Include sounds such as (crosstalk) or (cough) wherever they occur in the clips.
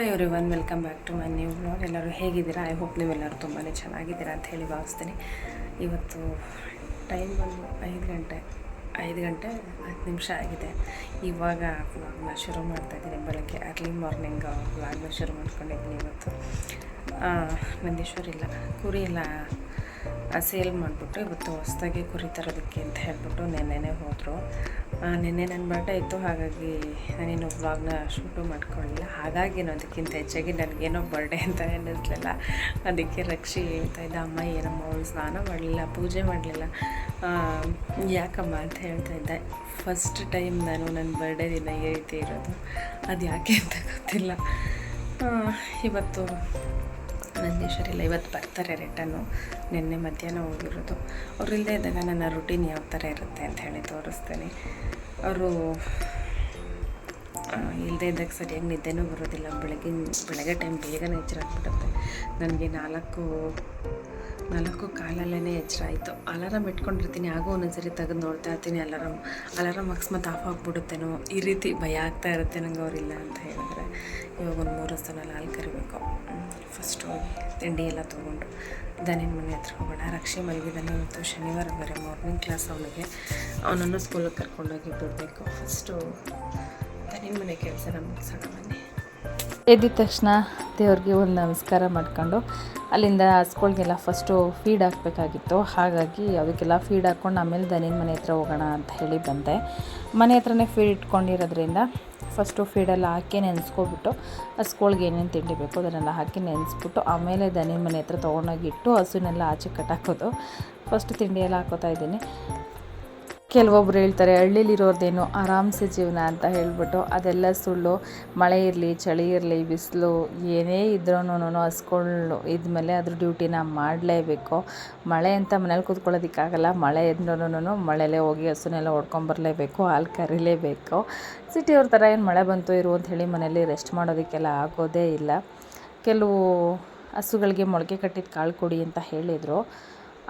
Everyone welcome back to my new blog ಎಲ್ಲರೂ ಹೇಗಿದ್ದೀರಾ? I hope ನೀವೆಲ್ಲರೂ ತುಂಬಾ ಚೆನ್ನಾಗಿದ್ದೀರಾ ಅಂತ ಹೇಳಿ ಭಾವಿಸ್ತೀನಿ. ಇವತ್ತು ಟೈಮ್ ಬಂದು ಐದು ಗಂಟೆ ಐದು ಗಂಟೆ ಹತ್ತು ನಿಮಿಷ ಆಗಿದೆ. ಇವಾಗ ವ್ಲಾಗ್ನ ಶುರು ಮಾಡ್ತಾಯಿದ್ದೀನಿ ಬೆಳಗ್ಗೆ ಅರ್ಲಿ ಮಾರ್ನಿಂಗ್ ವ್ಲಾಗ್ನ ಶುರು ಮಾಡ್ಕೊಂಡಿದ್ದೀನಿ ಇವತ್ತು. ನಂದೀಶ್ವರ್ ಇಲ್ಲ, ಕುರಿ ಎಲ್ಲ ಸೇಲ್ ಮಾಡಿಬಿಟ್ಟು ಇವತ್ತು ಹೊಸ್ದಾಗಿ ಕುರಿ ತರೋದಕ್ಕೆ ಅಂತ ಹೇಳ್ಬಿಟ್ಟು ನೆನ್ನೆನೇ ಹೋದರು. ನಿನ್ನೆ ನನ್ನ ಬರ್ಡೇ ಇತ್ತು, ಹಾಗಾಗಿ ನಾನೇನು ವ್ಲಾಗ್ನ ಶೂಟು ಮಾಡ್ಕೊಳ್ಳಿಲ್ಲ. ಹಾಗಾಗಿ ಅದಕ್ಕಿಂತ ಹೆಚ್ಚಾಗಿ ನನಗೇನೋ ಬರ್ಡೇ ಅಂತ ಅನ್ನಿಸ್ಲಿಲ್ಲ. ಅದಕ್ಕೆ ರಕ್ಷಿ ಹೇಳ್ತಾ ಇದ್ದ, ಅಮ್ಮ, ಏನಮ್ಮ, ಅವಳು ಸ್ನಾನ ಮಾಡಲಿಲ್ಲ, ಪೂಜೆ ಮಾಡಲಿಲ್ಲ. ಯಾಕಮ್ಮ ಅಂತ ಹೇಳ್ತಾ ಇದ್ದೆ ಫಸ್ಟ್ ಟೈಮ್ ನಾನು ನನ್ನ ಬರ್ಡೇ ದಿನ ಈ ರೀತಿ ಇರೋದು. ಅದು ಯಾಕೆ ಅಂತ ಗೊತ್ತಿಲ್ಲ. ಇವತ್ತು ನಂದೀಶ್ವರಿಲ್ಲ ಇವತ್ತು ಬರ್ತಾರೆ ರಿಟರ್ನು. ನಿನ್ನೆ ಮಧ್ಯಾಹ್ನ ಹೋಗಿರೋದು. ಅವ್ರು ಇದ್ದಾಗ ನನ್ನ ರುಟೀನ್ ಯಾವ ಥರ ಇರುತ್ತೆ ಅಂತ ಹೇಳಿ ತೋರಿಸ್ತೀನಿ. ಅವರು ಇಲ್ಲದೇ ಇದ್ದಾಗ ಸರಿಯಾಗಿ ನಿದ್ದೆನೂ ಬರೋದಿಲ್ಲ. ಬೆಳಗಿನ, ಬೆಳಗ್ಗೆ ಟೈಮ್ ಬೇಗನೆ ಎಚ್ಚರ ಆಗ್ಬಿಡುತ್ತೆ ನನಗೆ ನಾಲ್ಕು ನಾಲ್ಕು ಕಾಲಲ್ಲೇ ಎಚ್ಚರ ಆಯಿತು ಅಲಾರಾಮ್ ಇಟ್ಕೊಂಡಿರ್ತೀನಿ. ಆಗೋ ಒಂದೊಂದ್ಸರಿ ತೆಗೆದು ನೋಡ್ತಾ ಇರ್ತೀನಿ. ಅಲಾರಾಮ್ ಅಲಾರಾಮ್ ಅಕಸ್ಮಾತ್ ಆಫ್ ಆಗಿಬಿಡುತ್ತೇನೋ. ಈ ರೀತಿ ಭಯ ಆಗ್ತಾ ಇರುತ್ತೆ ನಂಗೆ ಅವರಿಲ್ಲ ಅಂತ ಹೇಳಿದ್ರೆ. ಇವಾಗ ಒಂದು ಮೂರು ಸಲ ಹಾಲು ಕರಿಬೇಕು ಫಸ್ಟ್ ತಿಂಡಿ ಎಲ್ಲ ತೊಗೊಂಡು ದನಿನ ಮನೆ ಹತ್ರ ಹೋಗೋಣ. ರಕ್ಷೆ ಮಲಗಿದ್ದಾನೆ ಇವತ್ತು ಶನಿವಾರ ಬೇರೆ ಮಾರ್ನಿಂಗ್ ಕ್ಲಾಸ್ ಅವನಿಗೆ. ಅವನನ್ನು ಸ್ಕೂಲಿಗೆ ಕರ್ಕೊಂಡೋಗಿ ಬಿಡಬೇಕು. ಫಸ್ಟು ದನಿನ ಮನೆ ಕೆಲಸ ನಮಗೆ ಮುಗಿಸೋಣ ಬನ್ನಿ ಎದ್ದಿದ ತಕ್ಷಣ ದೇವ್ರಿಗೆ ಒಂದು ನಮಸ್ಕಾರ ಮಾಡ್ಕೊಂಡು ಅಲ್ಲಿಂದ ಹಸ್ಗಳ್ಗೆಲ್ಲ ಫಸ್ಟು ಫೀಡ್ ಹಾಕಬೇಕಾಗಿತ್ತು. ಹಾಗಾಗಿ ಅದಕ್ಕೆಲ್ಲ ಫೀಡ್ ಹಾಕ್ಕೊಂಡು ಆಮೇಲೆ ದನಿನ ಮನೆ ಹತ್ರ ಹೋಗೋಣ ಅಂತ ಹೇಳಿ ಬಂದೆ. ಮನೆ ಹತ್ರನೇ ಫೀಡ್ ಇಟ್ಕೊಂಡಿರೋದ್ರಿಂದ ಫಸ್ಟು ಫೀಡೆಲ್ಲ ಹಾಕಿ ನೆನೆಸ್ಕೊಬಿಟ್ಟು ಹಸ್ಗಳ್ಗೆ ಏನೇನು ತಿಂಡಿ ಬೇಕು ಅದನ್ನೆಲ್ಲ ಹಾಕಿ ನೆನೆಸ್ಬಿಟ್ಟು ಆಮೇಲೆ ದನಿನ ಮನೆ ಹತ್ರ ತೊಗೊಂಡೋಗಿ ಇಟ್ಟು ಹಸುನೆಲ್ಲ ಆಚೆ ಕಟ್ಟಾಕೋದು ಫಸ್ಟ್ ತಿಂಡಿಯೆಲ್ಲ ಹಾಕೋತಾ ಇದ್ದೀನಿ. ಕೆಲವೊಬ್ರು ಹೇಳ್ತಾರೆ, ಹಳ್ಳಿಲಿರೋರ್ದೇನು ಆರಾಮ್ಸೆ ಜೀವನ ಅಂತ ಹೇಳ್ಬಿಟ್ಟು ಅದೆಲ್ಲ ಸುಳ್ಳು, ಮಳೆ ಇರಲಿ, ಚಳಿ ಇರಲಿ, ಬಿಸಿಲು, ಏನೇ ಇದ್ರೂ ಹಸ್ಕೊಂಡು ಇದ್ಮೇಲೆ ಅದ್ರ ಡ್ಯೂಟಿನ ಮಾಡಲೇಬೇಕು. ಮಳೆ ಅಂತ ಮನೇಲಿ ಕೂತ್ಕೊಳ್ಳೋದಕ್ಕಾಗಲ್ಲ, ಮಳೆ ಇದ್ರೂ ಮಳೆಲೇ ಹೋಗಿ ಹಸುನೆಲ್ಲ ಹೊಡ್ಕೊಂಬರ್ಲೇಬೇಕು, ಹಾಲು ಕರಿಲೇಬೇಕು. ಸಿಟಿಯವ್ರ ಥರ ಏನು ಮಳೆ ಬಂತು ಇರು ಅಂತ ಹೇಳಿ ಮನೇಲಿ ರೆಸ್ಟ್ ಮಾಡೋದಕ್ಕೆಲ್ಲ ಆಗೋದೇ ಇಲ್ಲ. ಕೆಲವು ಹಸುಗಳಿಗೆ ಮೊಳಕೆ ಕಟ್ಟಿದ ಕಾಳು ಕೊಡಿ ಅಂತ ಹೇಳಿದರು.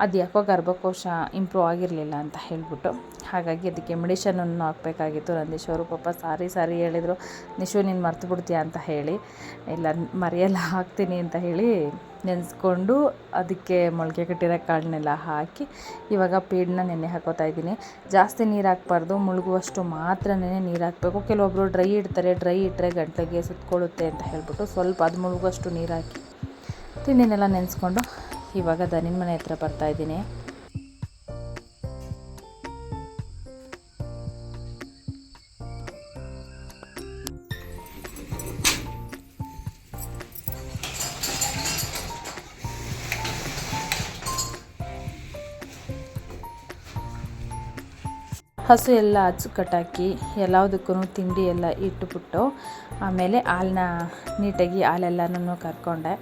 ಅದು ಯಾಕೋ ಗರ್ಭಕೋಶ ಇಂಪ್ರೂವ್ ಆಗಿರಲಿಲ್ಲ ಅಂತ ಹೇಳಿಬಿಟ್ಟು. ಹಾಗಾಗಿ ಅದಕ್ಕೆ ಮೆಡಿಷನನ್ನು ಹಾಕಬೇಕಾಗಿತ್ತು. ನಂದೀಶ್ವರು ಪಾಪ ಸಾರಿ ಸಾರಿ ಹೇಳಿದರು. ನಿಶು, ನೀನು ಮರ್ತು ಬಿಡ್ತೀಯ ಅಂತ ಹೇಳಿ. ಇಲ್ಲ, ಮರೆಯೆಲ್ಲ, ಹಾಕ್ತೀನಿ ಅಂತ ಹೇಳಿ ನೆನೆಸ್ಕೊಂಡು ಅದಕ್ಕೆ ಮೊಳಕೆ ಕಟ್ಟಿರೋ ಕಾಳನ್ನೆಲ್ಲ ಹಾಕಿ ಇವಾಗ ಪೀಡನ್ನ ನೆನೆ ಹಾಕೋತಾ ಇದ್ದೀನಿ. ಜಾಸ್ತಿ ನೀರು ಹಾಕ್ಬಾರ್ದು. ಮುಳುಗುವಷ್ಟು ಮಾತ್ರ ನೆನೆ ನೀರು ಹಾಕಬೇಕು. ಕೆಲವೊಬ್ಬರು ಡ್ರೈ ಇಡ್ತಾರೆ. ಡ್ರೈ ಇಟ್ಟರೆ ಗಂಟೆಗೆ ಸುತ್ತಕೊಳ್ಳುತ್ತೆ ಅಂತ ಹೇಳಿಬಿಟ್ಟು ಸ್ವಲ್ಪ ಅದು ಮುಳುಗುವಷ್ಟು ನೀರು ಹಾಕಿ ತಿಂಡಿನೆಲ್ಲ ನೆನೆಸ್ಕೊಂಡು ಇವಾಗ ದನಿನ ಮನೆ ಹತ್ರ ಬರ್ತಾ ಇದ್ದೀನಿ. ಹಸು ಎಲ್ಲ ಹಚ್ಚು ಕಟ್ಟಾಕಿ ಎಲ್ಲದಕ್ಕೂ ತಿಂಡಿ ಎಲ್ಲ ಇಟ್ಟುಬಿಟ್ಟು ಆಮೇಲೆ ಹಾಲನ್ನ ನೀಟಾಗಿ ಹಾಲೆಲ್ಲನೂ ಕರ್ಕೊಂಡೆ.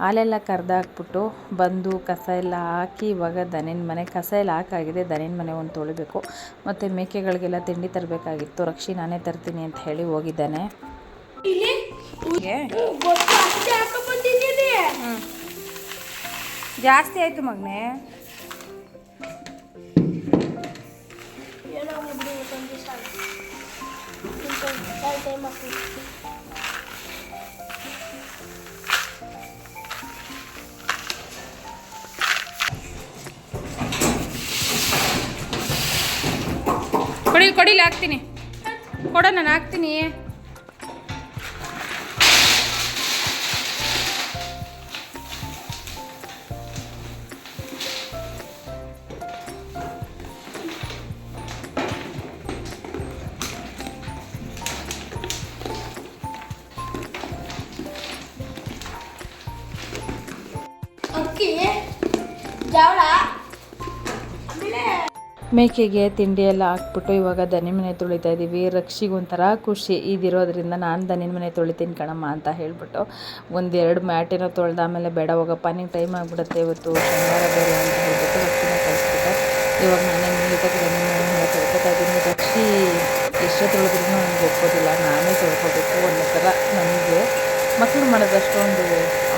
ಹಾಲೆಲ್ಲ ಕರೆದಾಕ್ಬಿಟ್ಟು ಬಂದು ಕಸ ಎಲ್ಲ ಹಾಕಿ ಇವಾಗ ದನಿನ ಮನೆ ಕಸ ಎಲ್ಲ ಹಾಕಾಗಿದೆ. ದನಿನ ಮನೆ ಒಂದು ತೊಳಿಬೇಕು. ಮತ್ತು ಮೇಕೆಗಳಿಗೆಲ್ಲ ತಿಂಡಿ ತರಬೇಕಾಗಿತ್ತು. ರಕ್ಷಿ ನಾನೇ ತರ್ತೀನಿ ಅಂತ ಹೇಳಿ ಹೋಗಿದ್ದಾನೆ. ಜಾಸ್ತಿ ಆಯಿತು ಮಗನೇ. ಕೊಡಿ ಕೊಡಿಲಿ ಹಾಕ್ತೀನಿ. ಕೊಡ ನಾನು ಹಾಕ್ತೀನಿ. ಅಕ್ಕಿ ಜವಳ. ಆಮೇಲೆ ಮೇಕೆಗೆ ತಿಂಡಿ ಎಲ್ಲ ಹಾಕ್ಬಿಟ್ಟು ಇವಾಗ ದನಿ ಮನೆ ತೊಳಿತಾ ಇದ್ದೀವಿ ರಕ್ಷಿಗೆ ಒಂಥರ ಖುಷಿ. ಇದಿರೋದ್ರಿಂದ ನಾನು ದನಿನ ಮನೆ ತೊಳಿತೀನಿ ಕಣಮ್ಮ ಅಂತ ಹೇಳ್ಬಿಟ್ಟು ಒಂದೆರಡು ಮ್ಯಾಟೇನೋ ತೊಳೆದ ಆಮೇಲೆ ಬೇಡ ಹೋಗಪ್ಪ, ನಿಂಗೆ ಟೈಮ್ ಆಗಿಬಿಡುತ್ತೆ ಇವತ್ತು, ಶನಿವಾರ ಬೇರೆ ಅಂತ ಹೇಳ್ಬಿಟ್ಟು ರಕ್ಷಿನ ಕಳಿಸ್ಬಿಟ್ಟೆ ಇವಾಗ ನಾನೇ ನೀಟಾಗಿ ದನಿ ಮನೆ ತೊಳ್ಕೊತಾ ಇದ್ದೀನಿ ರಕ್ಷಿ ಎಷ್ಟೇ ತೊಳೆದ್ರೂ ನನಗೆ ಒಪ್ಪೋದಿಲ್ಲ. ನಾನೇ ತೊಳ್ಕೊಬೇಕು ಒಂದೇ ಥರ ನನಗೆ. ಮಕ್ಕಳು ಮಾಡೋದಷ್ಟೊಂದು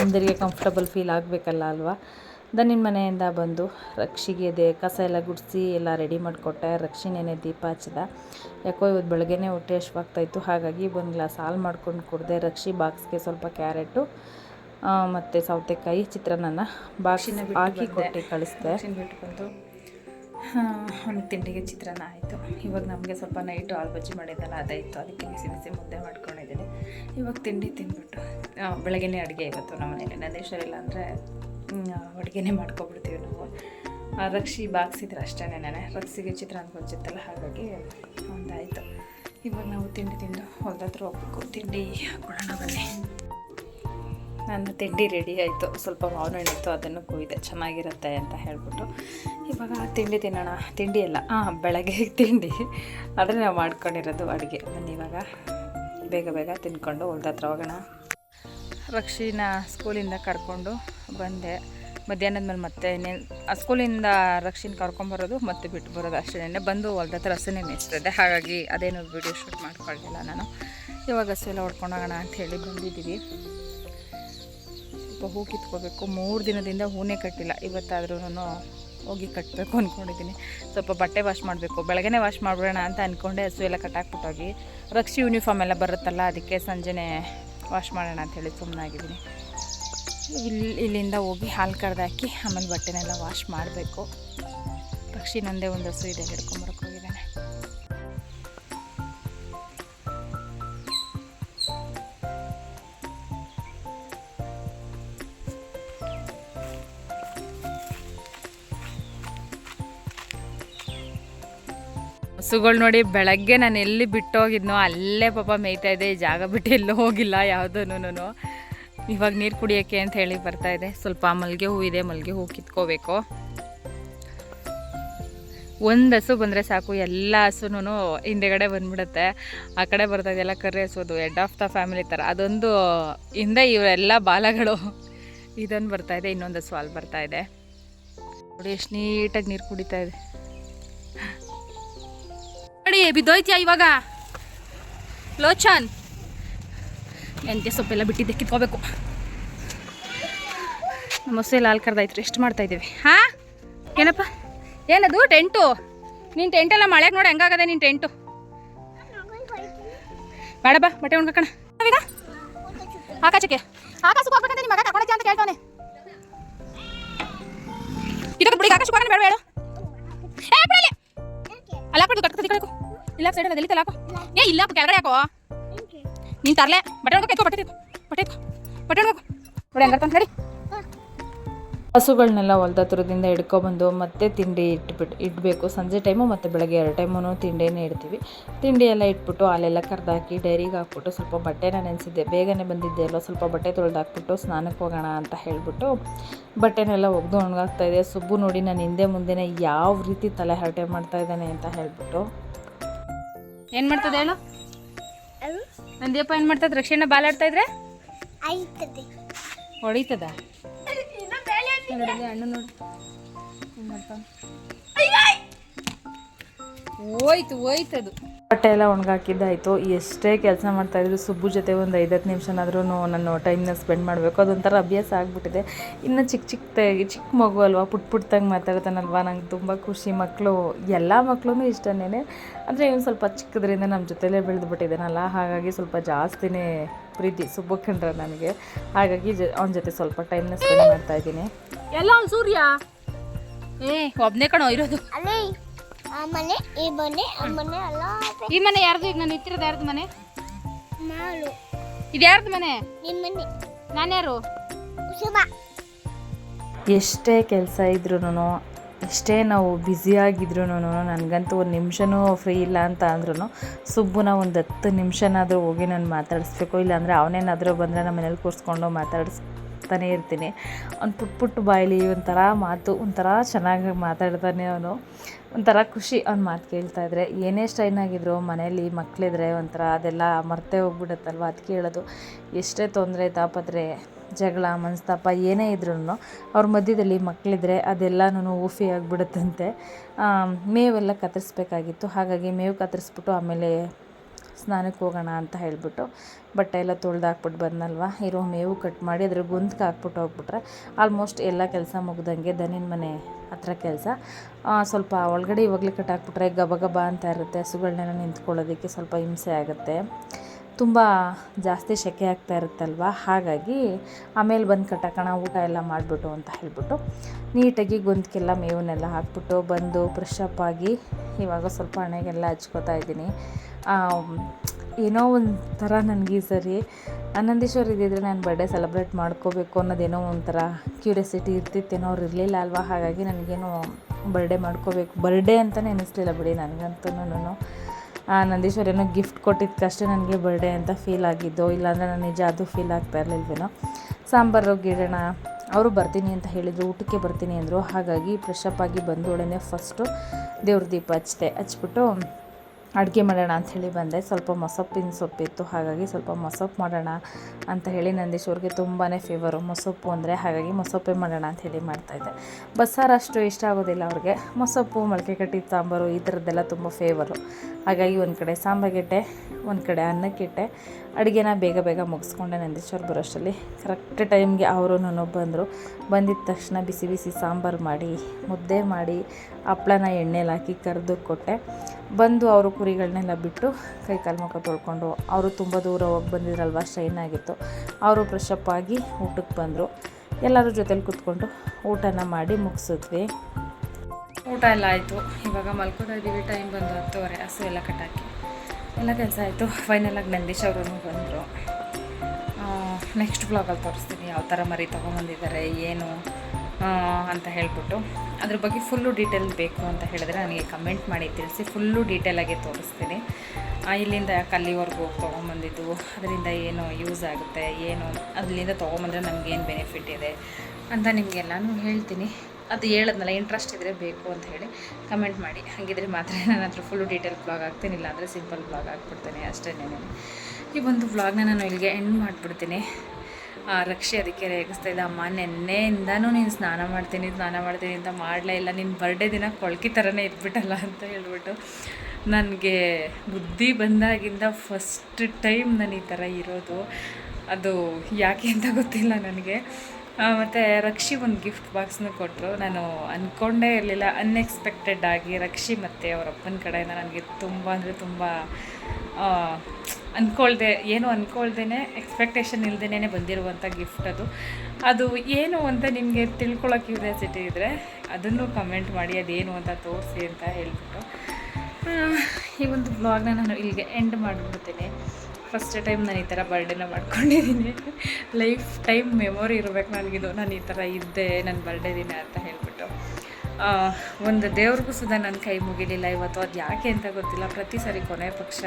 ಅಂದರಿಗೆ ಕಂಫರ್ಟಬಲ್ ಫೀಲ್ ಆಗಬೇಕಲ್ಲ ಅಲ್ವಾ? ದನಿನ ಮನೆಯಿಂದ ಬಂದು ರಕ್ಷಿಗೆ ದೇ ಕಸ ಎಲ್ಲ ಗುಡಿಸಿ ಎಲ್ಲ ರೆಡಿ ಮಾಡಿಕೊಟ್ಟೆ. ರಕ್ಷಿ ನೆನೆ ದೀಪ ಹಚ್ಚಿದ. ಯಾಕೋ ಇವತ್ತು ಬೆಳಗ್ಗೆನೇ ಹೊಟ್ಟೆ ಹಶ್ವಾಗ್ತಾಯಿತ್ತು ಹಾಗಾಗಿ ಒಂದು ಗ್ಲಾಸ್ ಹಾಲು ಮಾಡ್ಕೊಂಡು ಕುಡಿದೆ ರಕ್ಷಿ ಬಾಕ್ಸ್ಗೆ ಸ್ವಲ್ಪ ಕ್ಯಾರೆಟು ಮತ್ತು ಸೌತೆಕಾಯಿ ಚಿತ್ರಾನ್ನ ಬಾಕ್ಸಿನ ಹಾಕಿ. ಕೊಟ್ಟು ಕಳಿಸ್ದೆ. ಬಿಟ್ಟು ಬಂದು ಅವ್ನಿಗೆ ತಿಂಡಿಗೆ ಚಿತ್ರಾನ್ನ ಆಯಿತು. ಇವಾಗ ನಮಗೆ ಸ್ವಲ್ಪ ನೈಟು ಆಲು ಬಜ್ಜಿ ಮಾಡಿದ್ದಲ್ಲ ಅದಾಯಿತು. ಅದಕ್ಕೆ ಬಿಸಿ ಬಿಸಿ ಮುದ್ದೆ ಮಾಡ್ಕೊಂಡಿದ್ದೀನಿ. ಇವಾಗ ತಿಂಡಿ ತಿಂದ್ಬಿಟ್ಟು ಬೆಳಗ್ಗೆನೇ ಅಡುಗೆ ಇವತ್ತು ನಮ್ಮ ಮನೇಲಿ ನಂದೇಶ್ವರ ಇಲ್ಲ ಅಂದರೆ ಅಡುಗೆನೇ ಮಾಡ್ಕೊಬಿಡ್ತೀವಿ ನಾವು. ರಕ್ಷಿ ಬಾಕ್ಸಿದ್ರೆ ಅಷ್ಟೇ ನೆನೆ. ರಕ್ಷಿಗೆ ಚಿತ್ರಾನ್ನ ಗೊತ್ತಿತ್ತಲ್ಲ ಹಾಗಾಗಿ ಒಂದಾಯಿತು. ಇವಾಗ ನಾವು ತಿಂಡಿ ತಿಂದು ಹೊಲ್ದ ಹತ್ರ ಹೋಗ್ಬೇಕು. ತಿಂಡಿ ಹಾಕೊಳ್ಳೋಣ ಬನ್ನಿ. ನನ್ನ ತಿಂಡಿ ರೆಡಿ ಆಯಿತು. ಸ್ವಲ್ಪ ಮಾವಿನ ಇತ್ತು, ಅದನ್ನು ಕೊಯ್ದೆ. ಚೆನ್ನಾಗಿರುತ್ತೆ ಅಂತ ಹೇಳ್ಬಿಟ್ಟು ಇವಾಗ ತಿಂಡಿ ತಿನ್ನೋಣ. ತಿಂಡಿ ಅಲ್ಲ ಹಾಂ ಬೆಳಗ್ಗೆ ತಿಂಡಿ. ಆದರೆ ನಾವು ಮಾಡ್ಕೊಂಡಿರೋದು ಅಡುಗೆ. ಬನ್ನಿ ಇವಾಗ ಬೇಗ ಬೇಗ ತಿನ್ಕೊಂಡು ಹೊಲ್ದ ಹತ್ರ ಹೋಗೋಣ. ರಕ್ಷಿನ ಸ್ಕೂಲಿಂದ ಕರ್ಕೊಂಡು ಬಂದೆ. ಮಧ್ಯಾಹ್ನದ ಮೇಲೆ ಮತ್ತೆ ಇನ್ನೇನು ಆ ಸ್ಕೂಲಿಂದ ರಕ್ಷಿನ ಕರ್ಕೊಂಬರೋದು ಮತ್ತೆ ಬಿಟ್ಟು ಬರೋದು ಅಷ್ಟೇ. ಬಂದು ಹೊಲ್ದ ಹತ್ರ ಹಸುನೇ ಮೇಯಿಸ್ತಿದ್ದೆ ಹಾಗಾಗಿ ಅದೇನು ವೀಡಿಯೋ ಶೂಟ್ ಮಾಡ್ಕೊಳ್ಳಿಲ್ಲ ನಾನು. ಇವಾಗ ಹಸು ಎಲ್ಲ ಹೊಡ್ಕೊಂಡೋಗೋಣ ಅಂತ ಹೇಳಿ ಬಂದಿದ್ದೀವಿ. ಸ್ವಲ್ಪ ಹೂ ಕಿತ್ಕೋಬೇಕು. ಮೂರು ದಿನದಿಂದ ಹೂನೇ ಕಟ್ಟಿಲ್ಲ. ಇವತ್ತಾದ್ರೂ ಹೋಗಿ ಕಟ್ಟಬೇಕು ಅಂದ್ಕೊಂಡಿದ್ದೀನಿ ಸ್ವಲ್ಪ ಬಟ್ಟೆ ವಾಶ್ ಮಾಡಬೇಕು. ಬೆಳಗ್ಗೆ ವಾಶ್ ಮಾಡಿಬಿಡೋಣ ಅಂತ ಅಂದ್ಕೊಂಡೆ ಹಸು ಎಲ್ಲ ಕಟ್ಟಾಕ್ಬಿಟ್ಟೋಗಿ. ರಕ್ಷಿ ಯೂನಿಫಾರ್ಮ್ ಎಲ್ಲ ಬರುತ್ತಲ್ಲ, ಅದಕ್ಕೆ ಸಂಜೆನೇ ವಾಶ್ ಮಾಡೋಣ ಅಂತ ಹೇಳಿ ಸುಮ್ಮನಾಗಿದ್ದೀನಿ ಇಲ್ಲಿ, ಇಲ್ಲಿಂದ ಹೋಗಿ ಹಾಲು ಕರೆದಾಕಿ ಆಮೇಲೆ ಬಟ್ಟೆನೆಲ್ಲ ವಾಶ್ ಮಾಡಬೇಕು. ಪಕ್ಷಿ ನಂದೇ ಒಂದು ಹಸು ಇದೆ ಹಿಡ್ಕೊಂಬರಕ್ಕೆ ಹಸುಗಳು ನೋಡಿ ಬೆಳಗ್ಗೆ ನಾನು ಎಲ್ಲಿ ಬಿಟ್ಟು ಹೋಗಿದ್ನೋ ಅಲ್ಲೇ ಪಾಪ ಮೇಯ್ತಾ ಇದೆ ಜಾಗ ಬಿಟ್ಟು ಎಲ್ಲೂ ಹೋಗಿಲ್ಲ ಯಾವುದೂ ಇವಾಗ ನೀರು ಕುಡಿಯೋಕ್ಕೆ ಅಂತ ಹೇಳಿ ಬರ್ತಾ ಇದೆ. ಸ್ವಲ್ಪ ಮಲ್ಲಿಗೆ ಹೂ ಇದೆ ಮಲ್ಲಿಗೆ ಹೂ ಕಿತ್ಕೋಬೇಕು. ಒಂದು ಹಸು ಬಂದರೆ ಸಾಕು, ಎಲ್ಲ ಹಸುನೂ ಹಿಂದೆಗಡೆ ಬಂದ್ಬಿಡುತ್ತೆ. ಆ ಕಡೆ ಬರ್ತಾ ಇದೆಲ್ಲ ಹಸು ಅದು ಹೆಡ್ ಆಫ್ ದ ಫ್ಯಾಮಿಲಿ ಥರ ಅದೊಂದು ಹಿಂದೆ ಇವರೆಲ್ಲ ಬಾಲಗಳು. ಇದೊಂದು ಬರ್ತಾ ಇದೆ, ಇನ್ನೊಂದು ಹಸು ಅಲ್ಲಿ ಬರ್ತಾ ನೋಡಿ, ಎಷ್ಟು ನೀಟಾಗಿ ನೀರು ಕುಡಿತಾ ಇದೆ. ನೋಡಿ ಬಿದ್ದೋಯ್ತಿಯಾ ಇವಾಗ? ಲೋಚನ್. ಮೆಂತ್ಯ ಸೊಪ್ಪೆಲ್ಲ ಬಿಟ್ಟಿದ್ದೆ, ಕಿತ್ಕೋಬೇಕು. ಮೊಸೆ ಲಾಲ್ ಕರ್ದಾಯ್ತು ಮಾಡ್ತಾ ಇದ್ದೀವಿ? ಹಾ? ಏನಪ್ಪ? ಏನದು, ಟೆಂಟು? ನೀನು ಟೆಂಟೆಲ್ಲ ಮಳೆಗೆ ನೋಡಿ, ಹೆಂಗಾಗದೆ ನೀನು ಟೆಂಟು? ಬೇಡ, ಬಾ, ಬಟ್ಟೆ ಈಗ ಆಕಾಶಕ್ಕೆ. ಆಕಾಶಕ್ಕೆ ನಿಮ್ಮ ಮಗ ಕರ್ಕೊಂಡೈತಿ ಅಂತ ಕೇಳ್ತಾನೆ ಇದಕ್ಕೆ ಬಿಡಿ, ಆಕಾಶಕ್ಕೆ ಬೇಡ ಬೇಡ ಏ, ಬಿಡಲಿ. ಅಲ್ಲ ಹಾಕ್ಬಿಡು ಕಟ್ಕೊ ಕಡೆಕು ಇಲ್ಲ, ಸೈಡ್ ಅಲ್ಲ ಹಾಕೋ. ಏ, ಇಲ್ಲ ಕೆಳಗಡೆ ಹಾಕೋ. ನೀನ್ ತರಲೆ. ಬಟ್ಟೆ ಒಣಗಕ್ಕೆ ಎತ್ಕೋ ಬಟ್ಟೆ ಬಟ್ಟೆ ಎತ್ಕೋ ಬಟ್ಟೆ ಒಣಗಕ್ಕೆ ನೋಡಿ ಹಂಗರ್ತಾನೆ ಹೇಳಿ ಹಸುಗಳನ್ನೆಲ್ಲ ಹೊಲ್ದ ಹತ್ರದಿಂದ ಹಿಡ್ಕೊಬಂದು ಮತ್ತೆ ತಿಂಡಿ ಇಟ್ಬಿಟ್ಟು ಇಡಬೇಕು. ಸಂಜೆ ಟೈಮು ಮತ್ತು ಬೆಳಗ್ಗೆ ಎರಡು ಟೈಮೂ ತಿಂಡಿನೇ ಇಡ್ತೀವಿ. ತಿಂಡಿ ಎಲ್ಲ ಇಟ್ಬಿಟ್ಟು ಹಾಲೆಲ್ಲ ಕರೆದಾಕಿ ಡೈರಿಗೆ ಹಾಕ್ಬಿಟ್ಟು ಸ್ವಲ್ಪ ಬಟ್ಟೆನ ನೆನೆಸಿದ್ದೆ. ಬೇಗನೆ ಬಂದಿದ್ದೆ ಅಲ್ವ ಸ್ವಲ್ಪ ಬಟ್ಟೆ ತೊಳೆದು ಹಾಕ್ಬಿಟ್ಟು ಸ್ನಾನಕ್ಕೆ ಹೋಗೋಣ ಅಂತ ಹೇಳಿಬಿಟ್ಟು ಬಟ್ಟೆನೆಲ್ಲ ಒಗೆದು ಒಣಗಾಗ್ತಾ ಇದೆ ಸುಬ್ಬು ನೋಡಿ ನಾನು ಹಿಂದೆ ಮುಂದೆನೇ ಯಾವ ರೀತಿ ತಲೆ ಹರಟೆ ಮಾಡ್ತಾ ಇದ್ದಾನೆ ಅಂತ ಹೇಳ್ಬಿಟ್ಟು. ಏನು ಮಾಡ್ತದೆ ಹೇಳು? ನಂದಿಯಪ್ಪ ಏನು ಮಾಡ್ತದೆ ರಕ್ಷಣೆ ಬಾಲಾಡ್ತಾ ಇದ್ರೆ? ಹೊಡೀತದ ಮಾಡ್ತಾನೆ ಹೋಯ್ತು ಹೋಯ್ತದು ಬಟ್ಟೆ ಎಲ್ಲ ಒಣಗಾಕಿದ್ದಾಯಿತು. ಎಷ್ಟೇ ಕೆಲಸ ಮಾಡ್ತಾಯಿದ್ರು ಸುಬ್ಬು ಜೊತೆ ಒಂದು ಐದತ್ತು ನಿಮಿಷನಾದ್ರೂ ನಾನು ಟೈಮ್ನ ಸ್ಪೆಂಡ್ ಮಾಡಬೇಕು. ಅದೊಂಥರ ಅಭ್ಯಾಸ ಆಗಿಬಿಟ್ಟಿದೆ. ಇನ್ನು ಚಿಕ್ಕ ಚಿಕ್ಕದಾಗಿ ಚಿಕ್ಕ ಮಗು ಅಲ್ವಾ? ಪುಟ್ ಪುಟ್ಟಂಗೆ ಮಾತಾಡ್ತಾನಲ್ವಾ? ನಂಗೆ ತುಂಬ ಖುಷಿ. ಮಕ್ಕಳು ಎಲ್ಲ ಮಕ್ಕಳು ಇಷ್ಟನೇ ಅಂದರೆ ಇವನು ಸ್ವಲ್ಪ ಚಿಕ್ಕದ್ರಿಂದ ನಮ್ಮ ಜೊತೆಲೇ ಬೆಳೆದ್ಬಿಟ್ಟಿದ್ದಾನಲ್ಲ. ಹಾಗಾಗಿ ಸ್ವಲ್ಪ ಜಾಸ್ತಿನೇ ಪ್ರೀತಿ ಸುಬ್ಬು ಕಂಡ್ರೆ ನನಗೆ. ಹಾಗಾಗಿ ಜ ಅವನ ಜೊತೆ ಸ್ವಲ್ಪ ಟೈಮ್ನ ಸ್ಪೆಂಡ್ ಮಾಡ್ತಾ ಇದ್ದೀನಿ. ಎಲ್ಲ ಅವ್ನು ಸೂರ್ಯ? ಏ ಒಬ್ಬನೇ ಕಣೋ ಇರೋದು. ಅಲ್ಲೇ ಆ ಮನೆ ಈ ಮನೆ ಆ ಮನೆ ಅಲ್ಲ ಈ ಮನೆ ಯಾರ್ದು? ಈಗ ನಾನು ಇತ್ತಿರೋದು ಯಾರ್ದು ಮನೆ? ಮಾಳು. ಇದು ಯಾರ್ದು ಮನೆ? ನಿಮ್ಮ ಮನೆ. ನಾನ್ಯಾರು ಸುಮ ಎಷ್ಟೇ ಕೆಲಸ ಇದ್ರೂ ಎಷ್ಟೇ ನಾವು ಬ್ಯುಸಿಯಾಗಿದ್ರೂ ನನಗಂತೂ ಒಂದು ನಿಮಿಷನೂ ಫ್ರೀ ಇಲ್ಲ ಅಂತ ಅಂದ್ರೂ ಸುಬ್ಬುನ ಒಂದು ಹತ್ತು ನಿಮಿಷನಾದರೂ ಹೋಗಿ ನಾನು ಮಾತಾಡಿಸ್ಬೇಕು, ಇಲ್ಲಾಂದರೆ ಅವನೇನಾದರೂ ಬಂದರೆ ನಮ್ಮ ಮನೇಲಿ ಕೂರಿಸ್ಕೊಂಡು ಮಾತಾಡಿಸ್ತಾನೆ ಇರ್ತೀನಿ. ಅವ್ನು ಪುಟ್ ಪುಟ್ಟು ಬಾಯಲ್ಲಿ ಒಂಥರ ಮಾತು, ಒಂಥರ ಚೆನ್ನಾಗಿ ಮಾತಾಡ್ತಾನೆ ಅವನು. ಒಂಥರ ಖುಷಿ ಅವ್ನ ಮಾತು ಕೇಳ್ತಾ ಇದ್ರೆ. ಏನೇ ಸ್ಟ್ರೈನ್ ಆಗಿದ್ರು ಮನೇಲಿ ಮಕ್ಕಳಿದ್ರೆ ಒಂಥರ ಅದೆಲ್ಲ ಮರ್ತೇ ಹೋಗ್ಬಿಡುತ್ತಲ್ವ ಅದಕ್ಕೆ ಹೇಳೋದು ಎಷ್ಟೇ ತೊಂದರೆ ತಾಪತ್ರೆ ಜಗಳ, ಮನಸ್ತಾಪ, ಏನೇ ಇದ್ರೂ ಅವ್ರ ಮಧ್ಯದಲ್ಲಿ ಮಕ್ಕಳಿದ್ರೆ ಅದೆಲ್ಲನೂ ಊಫಿ ಆಗಿಬಿಡುತ್ತಂತೆ. ಮೇವೆಲ್ಲ ಕತ್ತರಿಸ್ಬೇಕಾಗಿತ್ತು. ಹಾಗಾಗಿ ಮೇವು ಕತ್ತರಿಸ್ಬಿಟ್ಟು ಆಮೇಲೆ ಸ್ನಾನಕ್ಕೆ ಹೋಗೋಣ ಅಂತ ಹೇಳಿಬಿಟ್ಟು ಬಟ್ಟೆ ಎಲ್ಲ ತೊಳ್ದು ಹಾಕ್ಬಿಟ್ಟು ಬಂದಲ್ವ ಇರೋ ಮೇವು ಕಟ್ ಮಾಡಿ ಅದ್ರ ಗುಂತ್ಗೆ ಹಾಕ್ಬಿಟ್ಟು ಹೋಗ್ಬಿಟ್ರೆ ಆಲ್ಮೋಸ್ಟ್ ಎಲ್ಲ ಕೆಲಸ ಮುಗ್ದಂಗೆ ದನಿನ ಮನೆ ಹತ್ರ ಕೆಲಸ. ಸ್ವಲ್ಪ ಒಳಗಡೆ ಇವಾಗಲೇ ಕಟ್ ಹಾಕ್ಬಿಟ್ರೆ ಗಬ ಗಬ ಅಂತ ಇರುತ್ತೆ. ಹಸುಗಳನ್ನೆಲ್ಲ ನಿಂತ್ಕೊಳ್ಳೋದಕ್ಕೆ ಸ್ವಲ್ಪ ಹಿಂಸೆ ಆಗುತ್ತೆ. ತುಂಬ ಜಾಸ್ತಿ ಸೆಕೆ ಆಗ್ತಾ ಇರುತ್ತಲ್ವ? ಹಾಗಾಗಿ ಆಮೇಲೆ ಬಂದು ಕಟ್ಟಕಣ ಊಟ ಎಲ್ಲ ಮಾಡಿಬಿಟ್ಟು ಅಂತ ಹೇಳಿಬಿಟ್ಟು ನೀಟಾಗಿ ಗೊಂದಕ್ಕೆಲ್ಲ ಮೇವನ್ನೆಲ್ಲ ಹಾಕ್ಬಿಟ್ಟು ಬಂದು ಫ್ರೆಶ್ ಅಪ್ ಆಗಿ ಇವಾಗ ಸ್ವಲ್ಪ ಹಣೆಗೆಲ್ಲ ಹಚ್ಕೋತಾ ಇದ್ದೀನಿ. ಏನೋ ಒಂಥರ ನನಗೆ ಸರಿ ಆನಂದೀಶ್ವರ್ ಇದ್ದಿದ್ರೆ ನಾನು ಬರ್ಡೇ ಸೆಲೆಬ್ರೇಟ್ ಮಾಡ್ಕೋಬೇಕು ಅನ್ನೋದೇನೋ ಒಂಥರ ಕ್ಯೂರಿಯಾಸಿಟಿ ಇರ್ತಿತ್ತೇನೋ ಅವ್ರು ಇರಲಿಲ್ಲ ಅಲ್ವಾ? ಹಾಗಾಗಿ ನನಗೇನೋ ಬರ್ಡೇ ಮಾಡ್ಕೋಬೇಕು ಬರ್ಡೇ ಅಂತಲೇ ಅನ್ನಿಸ್ಲಿಲ್ಲ ಬಿಡಿ ನನಗಂತೂ ನಂದೀಶ್ವರ್ ಏನೋ ಗಿಫ್ಟ್ ಕೊಟ್ಟಿದ್ದಕ್ಕಷ್ಟೇ ನನಗೆ ಬರ್ಡೇ ಅಂತ ಫೀಲ್ ಆಗಿದ್ದು, ಇಲ್ಲಾಂದರೆ ನಾನು ನಿಜ ಅದು ಫೀಲ್ ಆಗ್ತಾ ಇರಲಿಲ್ವೇನೋ. ಸಾಂಬಾರು ಗಿಡೋಣ ಅವರು ಬರ್ತೀನಿ ಅಂತ ಹೇಳಿದರು, ಊಟಕ್ಕೆ ಬರ್ತೀನಿ ಅಂದರು. ಹಾಗಾಗಿ ಫ್ರೆಶ್ ಅಪ್ ಆಗಿ ಫಸ್ಟು ದೇವ್ರ ದೀಪ ಹಚ್ಚಿದೆ, ಹಚ್ಬಿಟ್ಟು ಅಡುಗೆ ಮಾಡೋಣ ಅಂಥೇಳಿ ಬಂದೆ. ಸ್ವಲ್ಪ ಮೊಸಪ್ಪಿನ ಸೊಪ್ಪಿತ್ತು ಹಾಗಾಗಿ ಸ್ವಲ್ಪ ಮೊಸಪ್ಪು ಮಾಡೋಣ ಅಂತ ಹೇಳಿ ನಂದೀಶ್ವರಿಗೆ ತುಂಬಾ ಫೇವರು ಮೊಸಪ್ಪು ಅಂದರೆ ಹಾಗಾಗಿ ಮೊಸಪ್ಪೆ ಮಾಡೋಣ ಅಂಥೇಳಿ ಮಾಡ್ತಾಯಿದ್ದೆ ಬಸ್ಸಾರು ಅಷ್ಟು ಇಷ್ಟ ಆಗೋದಿಲ್ಲ ಅವ್ರಿಗೆ. ಮೊಸಪ್ಪು ಮೊಳಕೆ ಕಟ್ಟಿದ ಸಾಂಬಾರು ಈ ಥರದ್ದೆಲ್ಲ ತುಂಬ ಫೇವರು ಹಾಗಾಗಿ ಒಂದು ಕಡೆ ಸಾಂಬಾರಿಗಿಟ್ಟೆ ಒಂದು ಕಡೆ ಅನ್ನಕ್ಕಿಟ್ಟೆ ಅಡುಗೆನ ಬೇಗ ಬೇಗ ಮುಗಿಸ್ಕೊಂಡೆ ನಂದೀಶ್ವರ್ ಬರೋಷ್ಟರಲ್ಲಿ ಕರೆಕ್ಟ್ ಟೈಮ್ಗೆ ಅವರು ನಾನು ಬಂದರು. ಬಂದಿದ್ದ ತಕ್ಷಣ ಬಿಸಿ ಬಿಸಿ ಸಾಂಬಾರು ಮಾಡಿ, ಮುದ್ದೆ ಮಾಡಿ, ಹಪ್ಳನ ಎಣ್ಣೆಲಿ ಹಾಕಿ ಕರೆದು ಕೊಟ್ಟೆ. ಬಂದು ಅವರು ಕುರಿಗಳನ್ನೆಲ್ಲ ಬಿಟ್ಟು ಕೈ ಕಾಲು ಮುಖ ತೊಳ್ಕೊಂಡು, ಅವರು ತುಂಬ ದೂರ ಹೋಗಿ ಬಂದಿದ್ರಲ್ವ ಸ್ಟ್ರೈನ್ ಆಗಿತ್ತು. ಅವರು ಫ್ರೆಶಪ್ ಆಗಿ ಊಟಕ್ಕೆ ಬಂದರು. ಎಲ್ಲರೂ ಜೊತೇಲಿ ಕೂತ್ಕೊಂಡು ಊಟನ ಮಾಡಿ ಮುಗಿಸಿದ್ವಿ. ಊಟ ಎಲ್ಲ ಆಯಿತು. ಇವಾಗ ಮಲ್ಕೋತಾ ಇದ್ದೀವಿ ಟೈಮ್ ಬಂದು ಹತ್ತುವರೆ. ಹಸು ಎಲ್ಲ ಕಟ್ಟಾಕಿ ಎಲ್ಲ ಕೆಲಸ ಆಯಿತು. ಫೈನಲಾಗಿ ನಂದೀಶ್ ಅವರು ಬಂದರು. ನೆಕ್ಸ್ಟ್ ಬ್ಲಾಗಲ್ಲಿ ತೋರಿಸ್ತೀನಿ ಯಾವ ಥರ ಮರಿ ತೊಗೊಂಬಂದಿದ್ದಾರೆ, ಏನು ಅಂತ ಹೇಳ್ಬಿಟ್ಟು. ಅದ್ರ ಬಗ್ಗೆ ಫುಲ್ಲು ಡೀಟೇಲ್ ಬೇಕು ಅಂತ ಹೇಳಿದ್ರೆ ನನಗೆ ಕಮೆಂಟ್ ಮಾಡಿ ತಿಳಿಸಿ ಫುಲ್ಲು ಡೀಟೇಲಾಗಿ ತೋರಿಸ್ತೀನಿ. ಇಲ್ಲಿಂದ ಕಲ್ಲಿವರೆಗೂ ಹೋಗಿ ತೊಗೊಂಬಂದಿದ್ದು, ಅದರಿಂದ ಏನು ಯೂಸ್ ಆಗುತ್ತೆ, ಏನು, ಅದರಿಂದ ತೊಗೊಂಬಂದ್ರೆ ನಮಗೇನು ಬೆನಿಫಿಟ್ ಇದೆ ಅಂತ ನಿಮಗೆಲ್ಲನೂ ಹೇಳ್ತೀನಿ. ಅದು ಹೇಳದ್ನಲ್ಲ ಇಂಟ್ರೆಸ್ಟ್ ಇದ್ದರೆ ಬೇಕು ಅಂತ ಹೇಳಿ ಕಮೆಂಟ್ ಮಾಡಿ. ಹಾಗಿದ್ರೆ ಮಾತ್ರ ನನ್ನ ಹತ್ರ ಫುಲ್ಲು ಡೀಟೇಲ್ ಬ್ಲಾಗ್ ಆಗ್ತೀನಿ ಇಲ್ಲ ಅಂದರೆ ಸಿಂಪಲ್ ಬ್ಲಾಗ್ ಆಗಿಬಿಡ್ತೇನೆ ಅಷ್ಟೇ ಈ ಒಂದು ವ್ಲಾಗ್ನ ನಾನು ಇಲ್ಲಿಗೆ ಎಂಡ್ ಮಾಡಿಬಿಡ್ತೀನಿ. ಆ, ರಕ್ಷೆ ಅದಕ್ಕೆ ರೇಗಿಸ್ತಾ ಇದ್ದ ಅಮ್ಮ ನೆನ್ನೆಯಿಂದನೂ ನೀನು ಸ್ನಾನ ಮಾಡ್ತೀನಿ ಸ್ನಾನ ಮಾಡ್ತೀನಿ ಅಂತ ಮಾಡಲೇ ಇಲ್ಲ. ನಿನ್ನ ಬರ್ಡೇ ದಿನ ಕೊಳ್ಕಿ ಥರನೇ ಇದ್ಬಿಟ್ಟಲ್ಲ ಅಂತ ಹೇಳ್ಬಿಟ್ಟು ನನಗೆ ಬುದ್ಧಿ ಬಂದಾಗಿಂದ ಫಸ್ಟ್ ಟೈಮ್ ನಾನು ಈ ಥರ ಇರೋದು. ಅದು ಯಾಕೆ ಅಂತ ಗೊತ್ತಿಲ್ಲ ನನಗೆ. ಮತ್ತು ರಕ್ಷಿ ಒಂದು ಗಿಫ್ಟ್ ಬಾಕ್ಸ್ನ ಕೊಟ್ಟರು ನಾನು ಅಂದ್ಕೊಂಡೇ ಇರಲಿಲ್ಲ ಅನ್ಎಕ್ಸ್ಪೆಕ್ಟೆಡ್ ಆಗಿ ರಕ್ಷಿ ಮತ್ತು ಅವರ ಅಪ್ಪನ ಕಡೆಯಿಂದ ನನಗೆ ತುಂಬ ಅಂದರೆ ತುಂಬ ಅಂದ್ಕೊಳ್ದೆ ಏನು ಅಂದ್ಕೊಳ್ದೇ ಎಕ್ಸ್ಪೆಕ್ಟೇಷನ್ ಇಲ್ಲದೇನೆ ಬಂದಿರುವಂಥ ಗಿಫ್ಟ್ ಅದು. ಅದು ಏನು ಅಂತ ನಿಮಗೆ ತಿಳ್ಕೊಳ್ಳೋ ಕ್ಯೂರಿಯಾಸಿಟಿ ಇದ್ದರೆ ಅದನ್ನು ಕಮೆಂಟ್ ಮಾಡಿ, ಅದೇನು ಅಂತ ತೋರಿಸಿ ಅಂತ ಹೇಳಿಬಿಟ್ಟು. ಈ ಒಂದು ಬ್ಲಾಗ್ನ ನಾನು ಇಲ್ಲಿಗೆ ಎಂಡ್ ಮಾಡಿಬಿಡ್ತೀನಿ. ಫಸ್ಟ್ ಟೈಮ್ ನಾನು ಈ ಥರ ಬರ್ಡೇನ ಮಾಡ್ಕೊಂಡಿದ್ದೀನಿ. ಲೈಫ್ ಟೈಮ್ ಮೆಮೊರಿ ಇರಬೇಕು ನನಗಿದು. ನಾನು ಈ ಥರ ಇದ್ದೆ ನನ್ನ ಬರ್ಡೇ ದಿನ ಅಂತ ಹೇಳ್ಬಿಟ್ಟು. ಒಂದು ದೇವ್ರಿಗೂ ಸುದ ನನ್ನ ಕೈ ಮುಗಿಲಿಲ್ಲ ಇವತ್ತು. ಅದು ಯಾಕೆ ಅಂತ ಗೊತ್ತಿಲ್ಲ. ಪ್ರತಿ ಸಾರಿ ಕೊನೆ ಪಕ್ಷ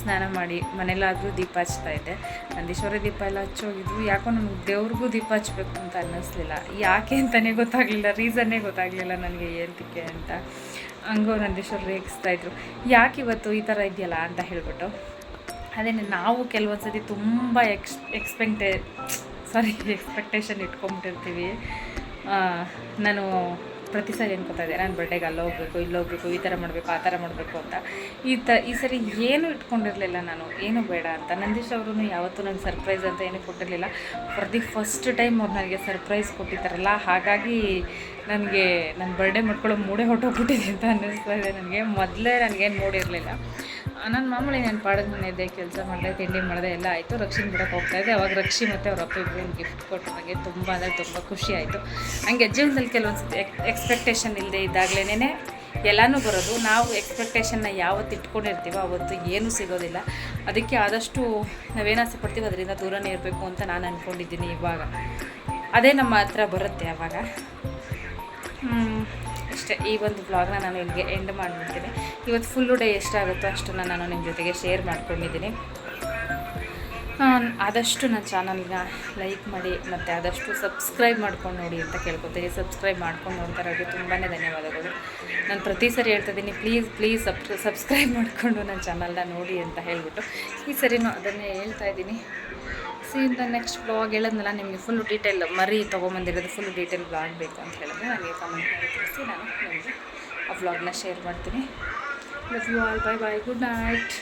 ಸ್ನಾನ ಮಾಡಿ ಮನೇಲಾದರೂ ದೀಪ ಹಚ್ತಾ ಇದ್ದೆ. ನಂದೀಶ್ವರ ದೀಪ ಎಲ್ಲ ಹಚ್ಚೋಗಿದ್ವು ಯಾಕೋ ನನಗೆ ದೇವ್ರಿಗೂ ದೀಪ ಹಚ್ಬೇಕು ಅಂತ ಅನ್ನಿಸ್ಲಿಲ್ಲ. ಯಾಕೆ ಅಂತಲೇ ಗೊತ್ತಾಗಲಿಲ್ಲ. ರೀಸನ್ನೇ ಗೊತ್ತಾಗಲಿಲ್ಲ ನನಗೆ ಏನಕ್ಕೆ ಅಂತ. ಹಂಗೋ ನಂದೀಶ್ವರ ರೇಗಿಸ್ತಾ ಇದ್ರು. ಯಾಕೆ ಇವತ್ತು ಈ ಥರ ಇದೆಯಲ್ಲ ಅಂತ ಹೇಳ್ಬಿಟ್ಟು. ಅದೇ ನಾವು ಕೆಲವೊಂದು ಸತಿ ತುಂಬ ಎಕ್ಸ್ ಎಕ್ಸ್ಪೆಕ್ಟೇ ಸಾರಿ (laughs) ಎಕ್ಸ್ಪೆಕ್ಟೇಷನ್ ಇಟ್ಕೊಂಬಿಟ್ಟಿರ್ತೀವಿ. ನಾನು ಪ್ರತಿ ಸಾರಿ ಅನ್ಕೋತಾ ಇದ್ದೆ, ನಾನು ಬರ್ಡೇಗೆ ಅಲ್ಲಿ ಹೋಗ್ಬೇಕು ಇಲ್ಲಿ ಹೋಗ್ಬೇಕು ಈ ಥರ ಮಾಡಬೇಕು, ಆ ಥರ ಮಾಡಬೇಕು ಅಂತ. ಈ ತ, ಈ ಸರಿ ಏನೂ ಇಟ್ಕೊಂಡಿರಲಿಲ್ಲ ನಾನು, ಏನು ಬೇಡ ಅಂತ. ನಂದೀಶ್ ಅವರು ಯಾವತ್ತೂ ನನಗೆ ಸರ್ಪ್ರೈಸ್ ಅಂತ ಏನೂ ಕೊಟ್ಟಿರಲಿಲ್ಲ. ಫಾರ್ ದಿ ಫಸ್ಟ್ ಟೈಮ್ ಅವ್ರು ನನಗೆ ಸರ್ಪ್ರೈಸ್ ಕೊಟ್ಟಿದ್ದಾರಲ್ಲ, ಹಾಗಾಗಿ ನನಗೆ ನನ್ನ ಬರ್ಡೇ ಮಾಡ್ಕೊಳ್ಳೋ ಮೂಡೇ ಹೊಟ್ಟೋಗ್ಬಿಟ್ಟಿದೆ ಅಂತ ಅನ್ನಿಸ್ತಾ ಇದೆ ನನಗೆ. ಮೊದಲೇ ನನಗೇನು ಮೂಡಿರಲಿಲ್ಲ. ನಾನು ಮಾಮೂಲಿ ನಾನು ಪಾಡೋದು ಮನೆಯದ್ದೆ ಕೆಲಸ ಮಾಡಿದೆ, ತಿಂಡಿ ಮಾಡಿದೆ, ಎಲ್ಲ ಆಯಿತು. ರಕ್ಷಿನ್ ಬಿಡಕ್ಕೆ ಹೋಗ್ತಾ ಇದ್ದೆ. ಅವಾಗ ರಕ್ಷಿ ಮತ್ತು ಅವ್ರ ಅಪ್ಪ ಇಬ್ಬರು ಗಿಫ್ಟ್ ಕೊಟ್ಟು ನನಗೆ ತುಂಬ ಅಂದರೆ ತುಂಬ ಖುಷಿ ಆಯಿತು. ಹಂಗೆ ಜೀವನದಲ್ಲಿ ಕೆಲವೊಂದು ಎಕ್ಸ್ಪೆಕ್ಟೇಷನ್ ಇಲ್ಲದೆ ಇದ್ದಾಗಲೇ ಎಲ್ಲನೂ ಬರೋದು. ನಾವು ಎಕ್ಸ್ಪೆಕ್ಟೇಷನ್ನ ಯಾವತ್ತು ಇಟ್ಕೊಂಡಿರ್ತೀವೋ ಅವತ್ತು ಏನೂ ಸಿಗೋದಿಲ್ಲ. ಅದಕ್ಕೆ ಆದಷ್ಟು ನಾವೇನು ಆಸೆ ಪಡ್ತೀವೋ ಅದರಿಂದ ದೂರನೇ ಇರಬೇಕು ಅಂತ ನಾನು ಅಂದ್ಕೊಂಡಿದ್ದೀನಿ ಇವಾಗ. ಅದೇ ನಮ್ಮ ಹತ್ರ ಬರುತ್ತೆ ಆವಾಗ ಅಷ್ಟೇ ಈ ಒಂದು ವ್ಲಾಗ್ನ ನಾನು ಇಲ್ಲಿಗೆ ಎಂಡ್ ಮಾಡಿಬಿಡ್ತೀನಿ. ಇವತ್ತು ಫುಲ್ಲು ಡೇ ಎಷ್ಟಾಗುತ್ತೋ ಅಷ್ಟನ್ನು ನಾನು ನಿಮ್ಮ ಜೊತೆಗೆ ಶೇರ್ ಮಾಡ್ಕೊಂಡಿದ್ದೀನಿ. ಆದಷ್ಟು ನನ್ನ ಚಾನಲ್ನ ಲೈಕ್ ಮಾಡಿ ಮತ್ತು ಆದಷ್ಟು ಸಬ್ಸ್ಕ್ರೈಬ್ ಮಾಡ್ಕೊಂಡು ನೋಡಿ ಅಂತ ಕೇಳ್ಕೊತೀನಿ. ಸಬ್ಸ್ಕ್ರೈಬ್ ಮಾಡ್ಕೊಂಡು ನೋಡ್ತಾರೋರಿಗೆ ತುಂಬಾ ಧನ್ಯವಾದಗಳು. ನಾನು ಪ್ರತಿ ಸರಿ ಹೇಳ್ತಿದ್ದೀನಿ ಪ್ಲೀಸ್ ಪ್ಲೀಸ್ ಸಬ್ ಸಬ್ಸ್ಕ್ರೈಬ್ ಮಾಡಿಕೊಂಡು ನನ್ನ ಚಾನಲ್ನ ನೋಡಿ ಅಂತ ಹೇಳಿಬಿಟ್ಟು ಈ ಸರಿನೂ ಅದನ್ನೇ ಹೇಳ್ತಾ ಇದ್ದೀನಿ. ಇಂದ ನೆಕ್ಸ್ಟ್ ಬ್ಲಾಗ್ ಹೇಳಿದ್ನಲ್ಲ, ನಿಮಗೆ ಫುಲ್ ಡೀಟೇಲ್ ಮರಿ ತೊಗೊಂಬಂದಿರೋದು ಫುಲ್ ಡೀಟೇಲ್ ಬ್ಲಾಗ್ ಬೇಕು ಅಂತ ಹೇಳಿದ್ರೆ ನನಗೆ ಕಮೆಂಟ್ ಮಾಡಿ ತಿಳಿಸಿ, ನಾನು ನಿಮಗೆ ಆ ಬ್ಲಾಗ್ನ ಶೇರ್ ಮಾಡ್ತೀನಿ. Love you all bye bye good night